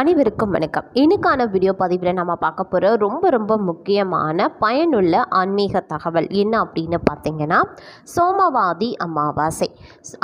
அனைவருக்கும் வணக்கம். இன்னைக்கான வீடியோ பதிவில் நம்ம பார்க்க போகிற ரொம்ப ரொம்ப முக்கியமான பயனுள்ள ஆன்மீக தகவல் என்ன அப்படின்னு பார்த்தீங்கன்னா சோமவாதி அமாவாசை.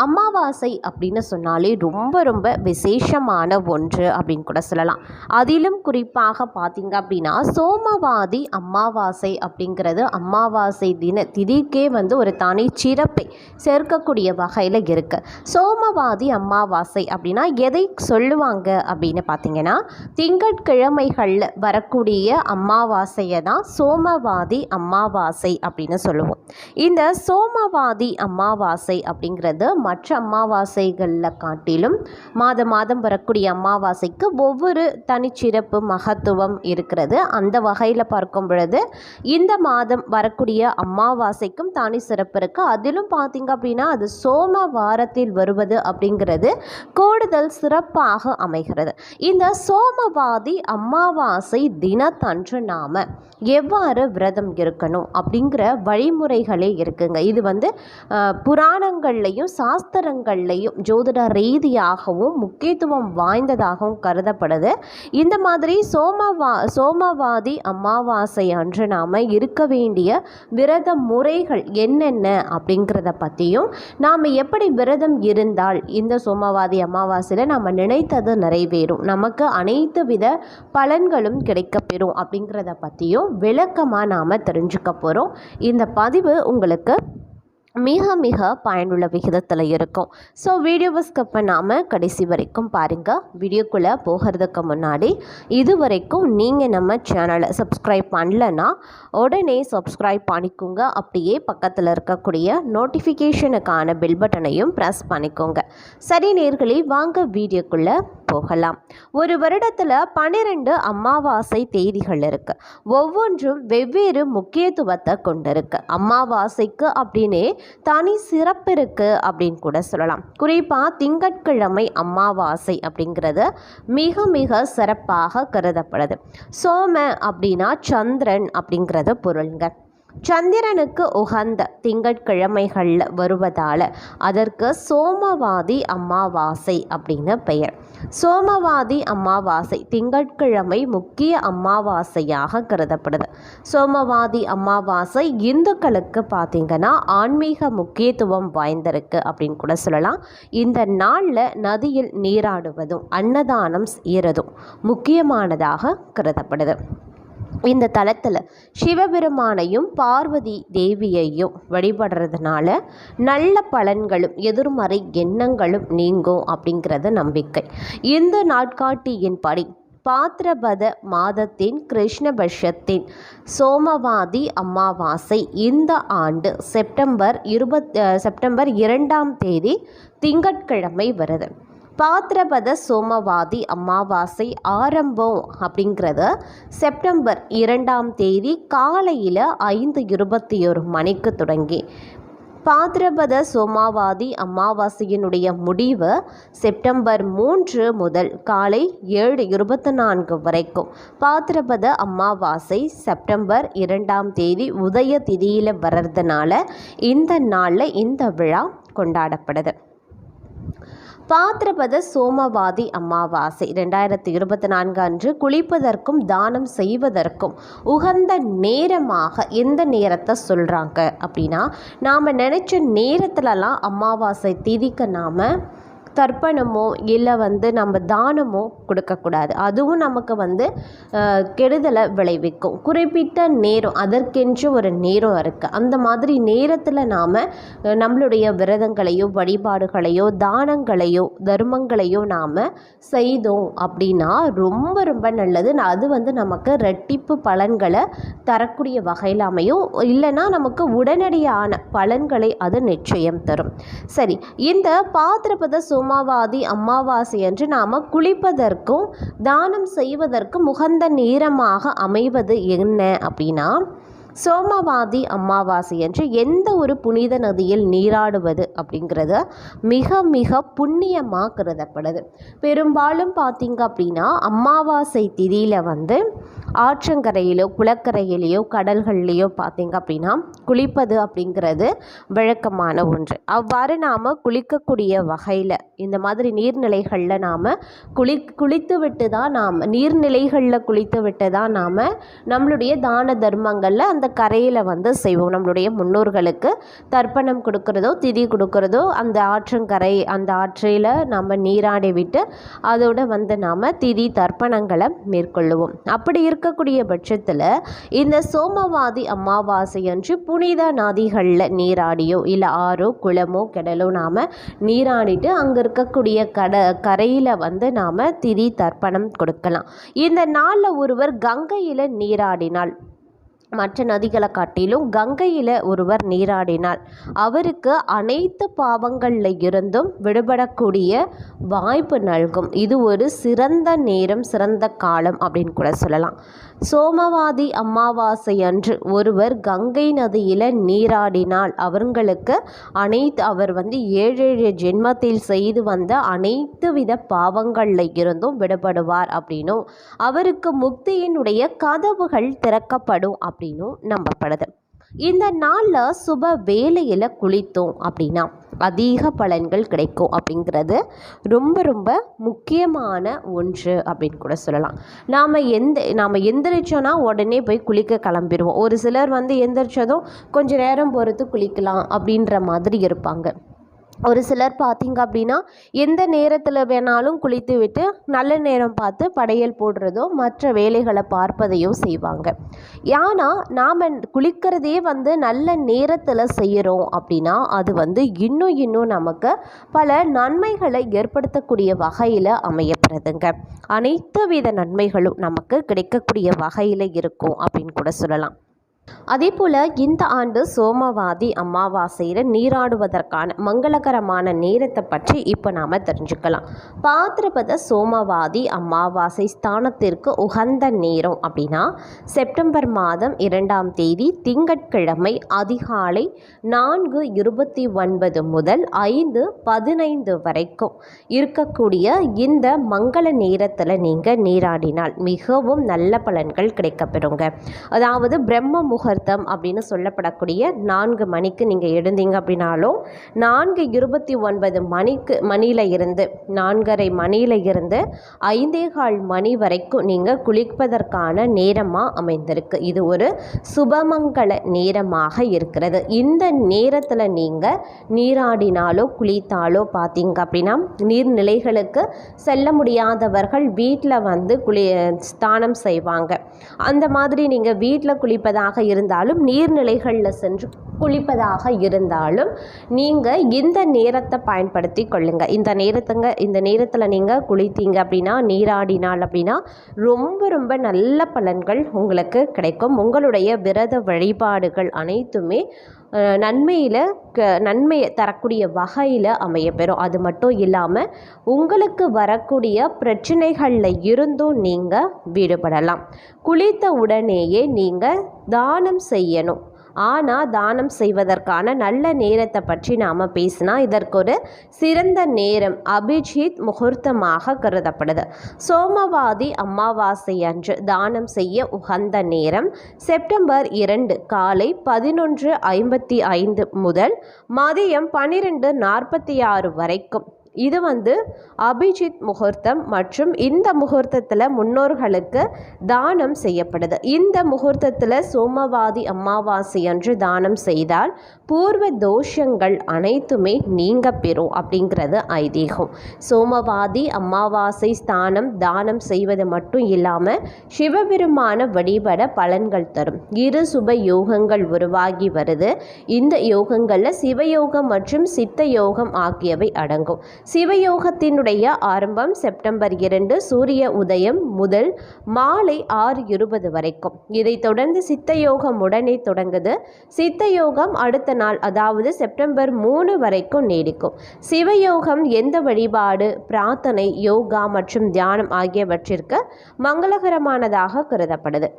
அமாவாசை அப்படின்னு சொன்னாலே ரொம்ப ரொம்ப விசேஷமான ஒன்று அப்படின்னு கூட சொல்லலாம். அதிலும் குறிப்பாக பார்த்தீங்க அப்படின்னா சோமவாதி அமாவாசை அப்படிங்கிறது அமாவாசை தின திதிக்கே வந்து ஒரு தனி சிறப்பை சேர்க்கக்கூடிய வகையில் இருக்குது சோமவாதி அமாவாசை அப்படின்னா எதை சொல்லுவாங்க அப்படின்னு பார்த்தீங்கன்னா திங்கட்கிழமைகளில் வரக்கூடிய அமாவாசையை தான் சோமவாதி அமாவாசை அப்படின்னு சொல்லுவோம். இந்த சோமவாதி அமாவாசை அப்படிங்கிறது மற்ற அமாவாசைகளில் காட்டிலும் மாத மாதம் வரக்கூடிய அமாவாசைக்கு ஒவ்வொரு தனிச்சிறப்பு மகத்துவம் இருக்கிறது. அந்த வகையில் பார்க்கும் பொழுது இந்த மாதம் வரக்கூடிய அமாவாசைக்கும் தனி சிறப்பு இருக்குது அதிலும் பார்த்திங்க அப்படின்னா அது சோம வாரத்தில் வருவது அப்படிங்கிறது கூடுதல் சிறப்பாக அமைகிறது. இந்த சோமவாதி அமாவாசை தினத்தன்று நாம் எவ்வாறு விரதம் இருக்கணும் அப்படிங்கிற வழிமுறைகளே இருக்குங்க. இது வந்து புராணங்கள்லையும் சாஸ்திரங்கள்லையும் ஜோதிட ரீதியாகவும் முக்கியத்துவம் வாய்ந்ததாகவும் கருதப்படுது. இந்த மாதிரி சோமவா சோமவாதி அமாவாசை அன்று நாம் இருக்க வேண்டிய விரத முறைகள் என்னென்ன அப்படிங்கிறத பற்றியும் நாம் எப்படி விரதம் இருந்தால் இந்த சோமவாதி அமாவாசையில் நம்ம நினைத்தது நிறைவேறும். நமக்கு அனைத்து வித பலன்களும் கிடைக்கப்பெறும் அப்படிங்கிறத பற்றியும் விளக்கமாக நாம் தெரிஞ்சுக்க போகிறோம் இந்த பதிவு உங்களுக்கு மிக மிக பயனுள்ள விகிதத்தில் இருக்கும். ஸோ வீடியோவை ஸ்கிப் பண்ணாமல் கடைசி வரைக்கும் பாருங்கள் வீடியோக்குள்ளே போகிறதுக்கு முன்னாடி இது வரைக்கும் நீங்கள் நம்ம சேனலை சப்ஸ்கிரைப் பண்ணலன்னா உடனே சப்ஸ்கிரைப் பண்ணிக்கோங்க. அப்படியே பக்கத்தில் இருக்கக்கூடிய நோட்டிஃபிகேஷனுக்கான பில் பட்டனையும் ப்ரெஸ் பண்ணிக்கோங்க. சரி நேர்களே வாங்க வீடியோக்குள்ளே போகலாம். ஒரு வருடத்தில் பன்னிரெண்டு அமாவாசை தேதிகள் இருக்கு. ஒவ்வொன்றும் வெவ்வேறு முக்கியத்துவத்தை கொண்டிருக்கு. அமாவாசைக்கு அப்படின்னே தனி சிறப்பு இருக்கு அப்படின்னு கூட சொல்லலாம். குறிப்பாக திங்கட்கிழமை அமாவாசை அப்படிங்கிறது மிக மிக சிறப்பாக கருதப்படுது. சோம அப்படின்னா சந்திரன் அப்படிங்கிறது பொருள்கள் சந்திரனுக்கு உகந்த திங்கட்கிழமைகளில் வருவதால் அதற்கு சோமவாதி அமாவாசை அப்படின்னு பெயர். சோமவாதி அமாவாசை திங்கட்கிழமை முக்கிய அமாவாசையாக கருதப்படுது. சோமவாதி அமாவாசை இந்துக்களுக்கு பார்த்திங்கன்னா ஆன்மீக முக்கியத்துவம் வாய்ந்திருக்கு அப்படின்னு கூட சொல்லலாம். இந்த நாளில் நதியில் நீராடுவதும் அன்னதானம் செய்கிறதும் முக்கியமானதாக கருதப்படுது. இந்த தலத்தில் சிவபெருமானையும் பார்வதி தேவியையும் வழிபடுறதுனால நல்ல பலன்களும் எதிர்மறை எண்ணங்களும் நீங்கும் அப்படிங்கிறது நம்பிக்கை. இந்த நாட்காட்டியின்படி பாத்திரபத மாதத்தின் கிருஷ்ணபட்சத்தின் சோமவாதி அமாவாசை இந்த ஆண்டு செப்டம்பர் இருபத் செப்டம்பர் இரண்டாம் தேதி திங்கட்கிழமை வருது. பாத்திரபத சோமவாதி அமாவாசை ஆரம்பம் அப்படிங்கிறது செப்டம்பர் இரண்டாம் தேதி காலையில் ஐந்து இருபத்தி ஒரு மணிக்கு தொடங்கி. பாத்திரபத சோமாவாதி அமாவாசையினுடைய முடிவு செப்டம்பர் மூன்று முதல் காலை ஏழு இருபத்தி நான்கு வரைக்கும். பாத்திரபத அமாவாசை செப்டம்பர் இரண்டாம் தேதி உதய திதியில் வர்றதுனால இந்த நாளில் இந்த விழா கொண்டாடப்படுது. பாத்திரபத சோமவாதி அமாவாசை. ரெண்டாயிரத்தி இருபத்தி நான்கு அன்று குளிப்பதற்கும் தானம் செய்வதற்கும் உகந்த நேரமாக எந்த நேரத்தை சொல்கிறாங்க அப்படின்னா நாம் நினச்ச நேரத்துலலாம் அமாவாசை திதிக்க நாம் தர்ப்பணமோ இல்லை வந்து நம்ம தானமோ கொடுக்கக்கூடாது. அதுவும் நமக்கு வந்து கெடுதலை விளைவிக்கும். குறிப்பிட்ட நேரம் அதற்கென்று ஒரு நேரம் இருக்குது அந்த மாதிரி நேரத்தில் நாம் நம்மளுடைய விரதங்களையோ வழிபாடுகளையோ தானங்களையோ தர்மங்களையோ நாம் செய்தோம் அப்படின்னா ரொம்ப ரொம்ப நல்லது. அது வந்து நமக்கு ரெட்டிப்பு பலன்களை தரக்கூடிய வகையில் அமையும். இல்லைன்னா நமக்கு உடனடியான பலன்களை அது நிச்சயம் தரும். சரி இந்த பாத்திரபத சோமாவாதி அமாவாசை அன்று நாம் குளிப்பதற்கும் தானம் செய்வதற்கும் உகந்த நேரமாக அமைவது என்ன அப்படின்னா சோமவாதி அமாவாசை என்று எந்த ஒரு புனித நதியில் நீராடுவது அப்படிங்கிறது மிக மிக புண்ணியமாக கருதப்படுது. பெரும்பாலும் பார்த்தீங்க அப்படின்னா அமாவாசை திதியில் வந்து ஆற்றங்கரையிலோ குளக்கரையிலேயோ கடல்கள்லேயோ பார்த்திங்க அப்படின்னா குளிப்பது அப்படிங்கிறது வழக்கமான ஒன்று. அவ்வாறு நாம் குளிக்கக்கூடிய வகையில் இந்த மாதிரி நீர்நிலைகளில் நாம் குளி குளித்து விட்டு தான் நாம் நீர்நிலைகளில் குளித்து விட்டு தான் நாம் நம்மளுடைய தான தர்மங்களில் அந்த கரையில் வந்து செய்வோம். நம்மளுடைய முன்னோர்களுக்கு தர்ப்பணம் கொடுக்கறதோ திதி கொடுக்கறதோ அந்த ஆற்றங்கரை அந்த ஆற்றில் நம்ம நீராடி விட்டு அதோட வந்து நாம் திதி தர்ப்பணங்களை மேற்கொள்ளுவோம். அப்படி இருக்கக்கூடிய பட்சத்தில் இந்த சோமவாதி அமாவாசை அன்று புனித நதிகளில் நீராடியோ இல்லை ஆறோ குளமோ கடலோ நாம் நீராடிட்டு அங்கே இருக்கக்கூடிய கட கரையில் வந்து நாம் திதி தர்ப்பணம் கொடுக்கலாம். இந்த நாளில் ஒருவர் கங்கையில் நீராடினால் மற்ற நதிகளை காட்டிலும் கங்கையில் ஒருவர் நீராடினார். அவருக்கு அனைத்து பாவங்களில் இருந்தும் விடுபடக்கூடிய வாய்ப்பு நல்கும். இது ஒரு சிறந்த நேரம் சிறந்த காலம் அப்படின்னு கூட சொல்லலாம். சோமவாதி அமாவாசை அன்று ஒருவர் கங்கை நதியில் நீராடினால் அவர்களுக்கு அனைத்து அவர் வந்து ஏழேழு ஜென்மத்தில் செய்து வந்த அனைத்து வித பாவங்களில் இருந்தும் விடுபடுவார் அப்படின்னும் அவருக்கு முக்தியினுடைய கதவுகள் திறக்கப்படும் அப்படின்னும் நம்பப்படுது. இந்த நாளில் சுப வேலையில் குளித்தோம் அப்படின்னா அதிக பலன்கள் கிடைக்கும் அப்படிங்கிறது ரொம்ப ரொம்ப முக்கியமான ஒன்று அப்படின்னு கூட சொல்லலாம். நாம் எந்த நாம் எந்திரிச்சோன்னா உடனே போய் குளிக்க கிளம்பிடுவோம் ஒரு சிலர் வந்து எந்திரிச்சதும் கொஞ்சம் நேரம் பொறுத்து குளிக்கலாம் அப்படின்ற மாதிரி இருப்பாங்க. ஒரு சிலர் பார்த்திங்க அப்படின்னா எந்த நேரத்தில் வேணாலும் குளித்து விட்டு நல்ல நேரம் பார்த்து படையல் போடுறதோ மற்ற வேலைகளை பார்ப்பதையோ செய்வாங்க. ஏன்னா நாம் குளிக்கிறதே வந்து நல்ல நேரத்தில் செய்கிறோம் அப்படின்னா அது வந்து இன்னும் இன்னும் நமக்கு பல நன்மைகளை ஏற்படுத்தக்கூடிய வகையில் அமையப்படுதுங்க. அனைத்து வித நன்மைகளும் நமக்கு கிடைக்கக்கூடிய வகையில் இருக்கும் அப்படின்னு கூட சொல்லலாம். அதே போல் இந்த ஆண்டு சோமவாதி அமாவாசையில் நீராடுவதற்கான மங்களகரமான நேரத்தை பற்றி இப்போ நாம் தெரிஞ்சுக்கலாம். பாத்திரபத சோமவாதி அமாவாசை ஸ்தானத்திற்கு உகந்த நேரம் அப்படின்னா செப்டம்பர் மாதம் இரண்டாம் தேதி திங்கட்கிழமை அதிகாலை நான்கு இருபத்தி ஒன்பது முதல் ஐந்து பதினைந்து வரைக்கும் இருக்கக்கூடிய இந்த மங்கள நேரத்தில் நீங்கள் நீராடினால் மிகவும் நல்ல பலன்கள் கிடைக்கப்பெறுங்க. அதாவது பிரம்ம முகூர்த்தம் அப்படின்னு சொல்லப்படக்கூடிய நான்கு மணிக்கு நீங்கள் எழுந்தீங்க அப்படின்னாலும் நான்கு இருபத்தி ஒன்பது மணிக்கு மணியில் இருந்து நான்கரை மணியில் இருந்து ஐந்தே கால் மணி வரைக்கும் நீங்கள் குளிப்பதற்கான நேரமாக அமைந்திருக்கு. இது ஒரு சுபமங்கல நேரமாக இருக்கிறது. இந்த நேரத்தில் நீங்கள் நீராடினாலோ குளித்தாலோ பார்த்தீங்க அப்படின்னா நீர்நிலைகளுக்கு செல்ல முடியாதவர்கள் வீட்டில் வந்து குளி ஸ்தானம் செய்வாங்க. அந்த மாதிரி நீங்கள் வீட்டில் குளிப்பதாக இருந்தாலும் நீர்நிலைகளில் சென்று குளிப்பதாக இருந்தாலும் நீங்கள் இந்த நேரத்தை பயன்படுத்தி கொள்ளுங்கள் இந்த நேரத்துங்க இந்த நேரத்தில் நீங்கள் குளித்தீங்க அப்படின்னா நீராடினால் அப்படின்னா ரொம்ப ரொம்ப நல்ல பலன்கள் உங்களுக்கு கிடைக்கும். உங்களுடைய விரத வழிபாடுகள் அனைத்துமே நன்மையில் க நன்மையை தரக்கூடிய வகையில் அமையப்பெறும். அது மட்டும் இல்லாமல் உங்களுக்கு வரக்கூடிய பிரச்சனைகளில் இருந்தும் நீங்கள் விடுபடலாம். குளித்த உடனேயே நீங்கள் தானம் செய்யணும். ஆனால் தானம் செய்வதற்கான நல்ல நேரத்தை பற்றி நாம் பேசினா இதற்கொரு சிறந்த நேரம் அபிஜித் முகூர்த்தமாக கருதப்படுது. சோமவாதி அமாவாசை அன்று தானம் செய்ய உகந்த நேரம் செப்டம்பர் இரண்டு காலை பதினொன்று ஐம்பத்தி ஐந்து முதல் மதியம் பன்னிரெண்டு நாற்பத்தி ஆறு வரைக்கும். இது வந்து அபிஜித் முகூர்த்தம் மற்றும் இந்த முகூர்த்தத்தில் முன்னோர்களுக்கு தானம் செய்யப்படுது. இந்த முகூர்த்தத்தில் சோமவாதி அமாவாசை அன்று தானம் செய்தால் பூர்வ தோஷங்கள் அனைத்துமே நீங்க பெறும் அப்படிங்கிறது ஐதீகம். சோமவாதி அமாவாசை ஸ்தானம் தானம் செய்வது மட்டும் இல்லாமல் சிவபெருமான வழிபட பலன்கள் தரும். இரு சுப யோகங்கள் உருவாகி வருது. இந்த யோகங்களில் சிவயோகம் மற்றும் சித்த யோகம் ஆகியவை அடங்கும். சிவயோகத்தினுடைய ஆரம்பம் செப்டம்பர் இரண்டு சூரிய உதயம் முதல் மாலை ஆறு இருபது வரைக்கும். இதைத் தொடர்ந்து சித்த யோகம் உடனே தொடங்குது. சித்த யோகம் அடுத்த நாள் அதாவது செப்டம்பர் மூணு வரைக்கும் நீடிக்கும். சிவயோகம் எந்த வழிபாடு பிரார்த்தனை யோகா மற்றும் தியானம் ஆகியவற்றிற்கு மங்களகரமானதாக கருதப்படுது.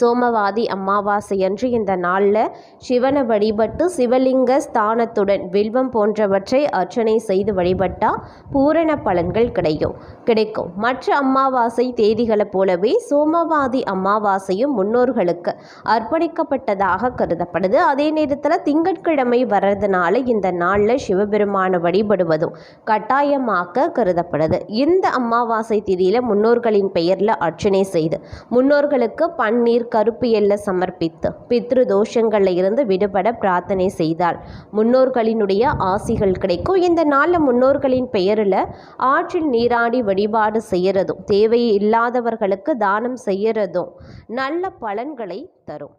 சோமவாதி அமாவாசையன்று இந்த நாளில் சிவனை வழிபட்டு சிவலிங்க ஸ்தானத்துடன் வில்வம் போன்றவற்றை அர்ச்சனை செய்து வழிபட்டால் பூரண பலன்கள் கிடைக்கும். கிடைக்கும். மற்ற அமாவாசை தேதிகளைப் போலவே சோமவாதி அமாவாசையும் முன்னோர்களுக்கு அர்ப்பணிக்கப்பட்டதாக கருதப்படுது. அதே நேரத்தில் திங்கட்கிழமை வர்றதுனால இந்த நாளில் சிவபெருமானை வழிபடுவதும் கட்டாயமாக கருதப்படுது. இந்த அமாவாசை திதியில் முன்னோர்களின் பெயரில் அர்ச்சனை செய்து முன்னோர்களுக்கு பன்னீர் கருப்பு எல்ல சமர்ப்பித்து பித்ரு தோஷங்களில் இருந்து விடுபட பிரார்த்தனை செய்தால் முன்னோர்களினுடைய ஆசிகள் கிடைக்கும். இந்த நாளில் முன்னோர்களின் பெயரில் ஆற்றில் நீராடி வழிபாடு செய்கிறதும் தேவை இல்லாதவர்களுக்கு தானம் செய்கிறதும் நல்ல பலன்களை தரும்.